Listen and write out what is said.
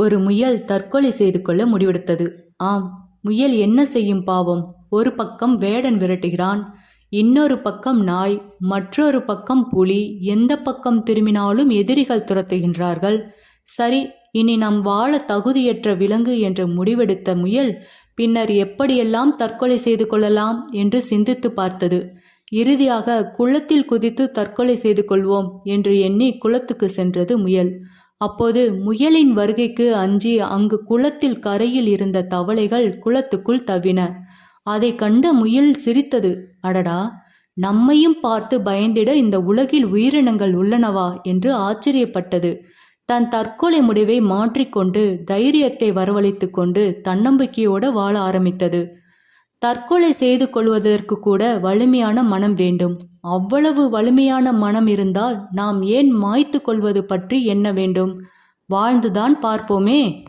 ஒரு முயல் தற்கொலை செய்து கொள்ள முடிவெடுத்தது. ஆம் முயல் என்ன செய்யும் பாவம்? ஒரு பக்கம் வேடன் விரட்டுகிறான் இன்னொரு பக்கம் நாய் மற்றொரு பக்கம் புலி எந்த பக்கம் திரும்பினாலும் எதிரிகள் துரத்துகின்றார்கள். சரி இனி நாம் வாழ தகுதியற்ற விலங்கு என்று முடிவெடுத்த முயல் பின்னர் எப்படியெல்லாம் தற்கொலை செய்து கொள்ளலாம் என்று சிந்தித்து பார்த்தது. இறுதியாக குளத்தில் குதித்து தற்கொலை செய்து கொள்வோம் என்று எண்ணி குளத்துக்கு சென்றது முயல். அப்போது முயலின் வருகைக்கு அஞ்சி அங்கு குளத்தில் கரையில் இருந்த தவளைகள் குளத்துக்குள் தவின. அதை கண்ட முயல் சிரித்தது. அடடா நம்மையும் பார்த்து பயந்திட இந்த உலகில் உயிரினங்கள் உள்ளனவா என்று ஆச்சரியப்பட்டது. தன் தற்கொலை முடிவை மாற்றிக்கொண்டு தைரியத்தை வரவழைத்து கொண்டு தன்னம்பிக்கையோடு வாழ ஆரம்பித்தது. தற்கொலை செய்து கொள்வதற்கு கூட வலிமையான மனம் வேண்டும். அவ்வளவு வலிமையான மனம் இருந்தால் நாம் ஏன் மாய்த்து கொள்வது பற்றி எண்ண வேண்டும்? வாழ்ந்துதான் பார்ப்போமே.